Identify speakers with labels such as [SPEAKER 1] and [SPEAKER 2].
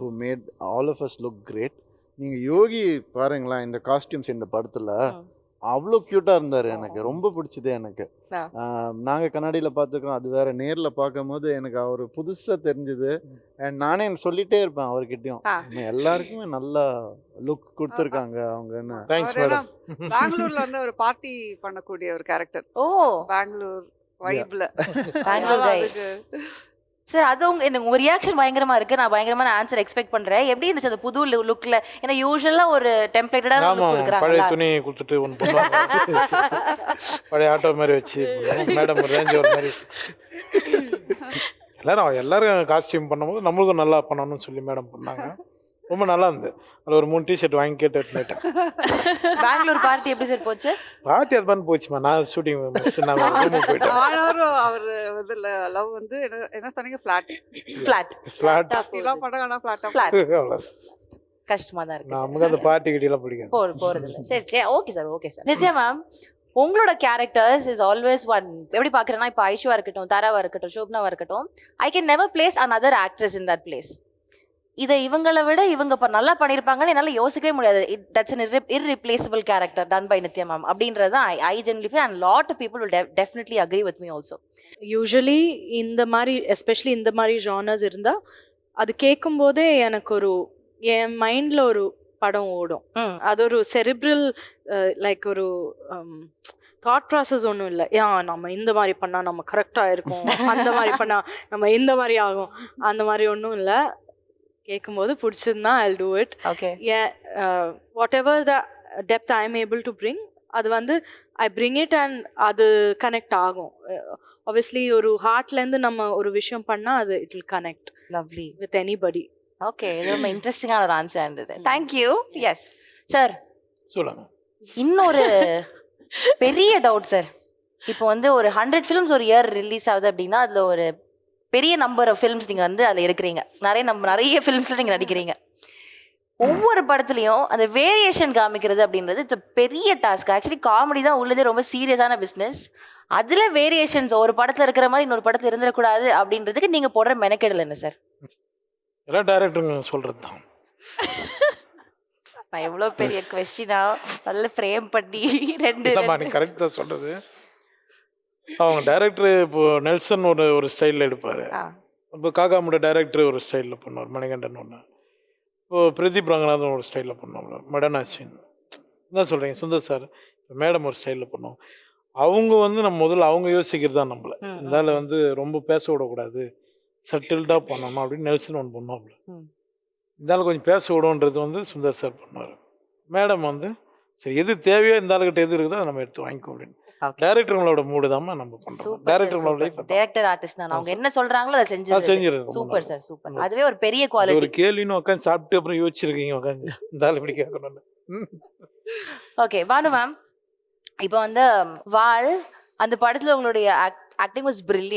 [SPEAKER 1] Who made all of us look great நீங்கள் யோகி பாருங்களேன் இந்த காஸ்டியூம்ஸ் இந்த படத்தில். அவ்வளோ க்யூட்டாக இருந்தார் எனக்கு. ரொம்ப பிடிச்சது எனக்கு. நாங்கள் கண்ணாடியில் பார்த்துருக்கோம் அது வேற நேரில் பார்க்கும்போது எனக்கு அவர் புதுசாக தெரிஞ்சுது. அண்ட் நானே சொல்லிட்டே இருப்பேன் அவர்கிட்டயும். எல்லாருக்குமே நல்லா லுக் கொடுத்துருக்காங்க அவங்கன்னு.
[SPEAKER 2] தேங்க்ஸ் மேடம்
[SPEAKER 3] பெங்களூர்ல வந்து ஒரு பார்ட்டி பண்ணக்கூடிய ஒரு கேரக்டர்
[SPEAKER 4] ஓ.
[SPEAKER 3] பெங்களூர் வைப்ல
[SPEAKER 4] பெங்களூர். சார் அது உங்க எனக்கு உங்க ரியாக்ஷன் பயங்கரமா இருக்கு. நான் பயங்கரமான ஆன்சர் எக்ஸ்பெக்ட் பண்றேன். எப்படி இருந்துச்சு அந்த புது லுக்ல ஏன்னா யூஸ்வலா ஒரு டெம்ப்ளேட்டடான
[SPEAKER 2] ஆமா
[SPEAKER 4] லுக்
[SPEAKER 2] பழைய
[SPEAKER 4] கொடுக்குறாங்க
[SPEAKER 2] துணி கொடுத்துட்டு பண்ணுவாங்க. பழைய ஆட்டோ மாதிரி வச்சு மேடம் ரேஞ்ச் ஒரு மாதிரி. எல்லாரும் எல்லாரும் காஸ்டியூம் பண்ணும்போது நம்மளுக்கும் நல்லா பண்ணணும்னு சொல்லி மேடம் பண்ணாங்க. ரொம்ப நல்லா இருந்தது. அதில் ஒரு மூணு டிஷர்ட் வாங்கி கேட்டு
[SPEAKER 4] பெங்களூர் பார்ட்டி எப்படி சார் போச்சு?
[SPEAKER 2] பார்ட்டி அது பண்ணி போச்சுமா. நான் ஷூட்டிங் நான் ரூமுக்கு போயிட்டேன்.
[SPEAKER 3] ஆனாலும் அவர் இதுல லவ் வந்து என்ன என்ன சொன்னீங்க? ஃபிளாட்
[SPEAKER 4] ஃபிளாட்
[SPEAKER 2] ஃப்ளாட்
[SPEAKER 3] எல்லாம் பண்ண ஆனா ஃபிளாட்டா
[SPEAKER 4] ஃபிளாட்
[SPEAKER 2] அவ்வளோ
[SPEAKER 4] கஷ்டமா தான் இருக்கு
[SPEAKER 2] நமக்கு அந்த பார்ட்டி கிட்டிலாம் பிடிக்காது.
[SPEAKER 4] போற போறது இல்ல சரி சரி. Okay sir okay sir Nithya ma'am உங்களோட கேரக்டர்ஸ் இஸ் ஆல்வேஸ் ஒன் எப்படி பாக்குறேன்னா இப்போ ஐஷுவா இருக்கட்டும் தாராவா இருக்கட்டும் ஷோப்னாவா இருக்கட்டும் I can never place another actress in that place இதை இவங்களை விட இவங்க இப்போ நல்லா பண்ணியிருப்பாங்கன்னு என்னால் யோசிக்கவே முடியாது. It that's an irre- irreplaceable character done by Nithya ma'am அப்படின்றது தான் I genuinely and lot of people definitely agree with me also
[SPEAKER 5] usually இந்த மாதிரி எஸ்பெஷலி இந்த மாதிரி ஜானர்ஸ் இருந்தால் அது கேட்கும்போதே எனக்கு ஒரு என் மைண்டில் ஒரு படம் ஓடும். அது ஒரு செரிப்ரல் லைக் ஒரு தாட் ப்ராசஸ் ஒன்றும் இல்லை. ஏன் நம்ம இந்த மாதிரி பண்ணால் நம்ம கரெக்டாக இருக்கும். அந்த மாதிரி பண்ணால் நம்ம இந்த மாதிரி ஆகும். அந்த மாதிரி ஒன்றும் இல்லை. கேட்கும்போது பிடிச்சிருந்தா ஐ டூ இட்
[SPEAKER 4] ஓகே
[SPEAKER 5] ஏன் whatever the depth I am able to bring அது வந்து ஐ பிரிங் இட் அண்ட் அது கனெக்ட் ஆகும். ஆப்வியஸ்லி ஒரு ஹார்ட்லேருந்து நம்ம ஒரு விஷயம் பண்ணால் அது it will connect
[SPEAKER 4] lovely
[SPEAKER 5] with anybody
[SPEAKER 4] okay இது ரொம்ப இன்ட்ரெஸ்டிங்கான ஒரு ஆன்சர் இருந்தது. தேங்க்யூ எஸ் சார்
[SPEAKER 2] சொல்லுங்க.
[SPEAKER 4] இன்னொரு பெரிய டவுட் சார் இப்போ வந்து ஒரு ஹண்ட்ரட் ஃபிலிம்ஸ் ஒரு இயர் ரிலீஸ் ஆகுது அப்படின்னா அதில் ஒரு பெரிய நம்பர் ஆஃப் ஃபிலிம்ஸ் நீங்கள் வந்து அதில் இருக்கிறீங்க நிறைய நம்ம நிறைய ஃபிலிம்ஸில் நீங்கள் நடிக்கிறீங்க. ஒவ்வொரு படத்துலையும் அந்த வேரியேஷன் காமிக்கிறது அப்படின்றது இட்ஸ் பெரிய டாஸ்க் ஆக்சுவலி காமெடி தான் உள்ளதே ரொம்ப சீரியஸான பிஸ்னஸ் அதில் வேரியேஷன்ஸ் ஒரு படத்தில் இருக்கிற மாதிரி இன்னொரு படத்தில் இருந்துடக்கூடாது அப்படின்றதுக்கு நீங்கள் போடுற மெனக்கெடல் என்ன சார்
[SPEAKER 2] எல்லாம் டேரக்டருங்க சொல்கிறது தான்
[SPEAKER 4] நான் எவ்வளோ பெரிய கொஸ்டினா நல்ல ஃப்ரேம் பண்ணி ரெண்டு
[SPEAKER 2] நீ கரெக்டாக சொல்கிறது அவங்க டைரக்டர் இப்போ நெல்சன் ஒரு ஒரு ஸ்டைலில் எடுப்பார். இப்போ காக்கா முட்டை டைரக்டர் ஒரு ஸ்டைலில் பண்ணுவார் மணிகண்டன் ஒன்று இப்போ பிரதீப் ரங்கநாதன் ஒரு ஸ்டைலில் பண்ணுவாங்க மடன் அஸ்வின் என்ன சொல்கிறீங்க சுந்தர் சார் மேடம் ஒரு ஸ்டைலில் பண்ணுவோம் அவங்க வந்து நம்ம முதல்ல அவங்க யோசிக்கிறது தான் நம்மளை.
[SPEAKER 4] ம், ம்,
[SPEAKER 2] இருந்தால வந்து ரொம்ப பேச விடக்கூடாது. சட்டில்டாக பண்ணணும் அப்படின்னு நெல்சன் ஒன்று பண்ணுவாப்புல.
[SPEAKER 4] ம்.
[SPEAKER 2] இருந்தாலும் கொஞ்சம் பேச விடுன்றது வந்து சுந்தர் சார் பண்ணுவார். மேடம் வந்து சரி எது தேவையோ இந்த ஆளுகிட்ட எது இருக்குதோ அதை நம்ம எடுத்து வாங்கிக்கோ அப்படின்னு. டேரக்டருங்களோட மூடு தான் நம்ம
[SPEAKER 4] சூப்பர்
[SPEAKER 2] டேரக்டருங்களோட
[SPEAKER 4] டைரக்டர் ஆர்டிஸ்ட் நான். அவங்க என்ன சொல்றாங்களோ அதை செஞ்சு
[SPEAKER 2] செஞ்சிருது
[SPEAKER 4] சூப்பர் சார் சூப்பர். அதுவே ஒரு பெரிய குவாலிட்டி
[SPEAKER 2] ஒரு கேள்வின்னு உட்காந்து சாப்பிட்டு அப்புறம் யோசிச்சிருக்கீங்க உட்காந்து இந்த ஆள் இப்படி கேட்கணும்னு.
[SPEAKER 4] ஓகே பானு மேம் இப்போ வந்து வாள் அந்த படத்துல உங்களுடைய ஆக்டிங் வாஸ் பிரில்லியன்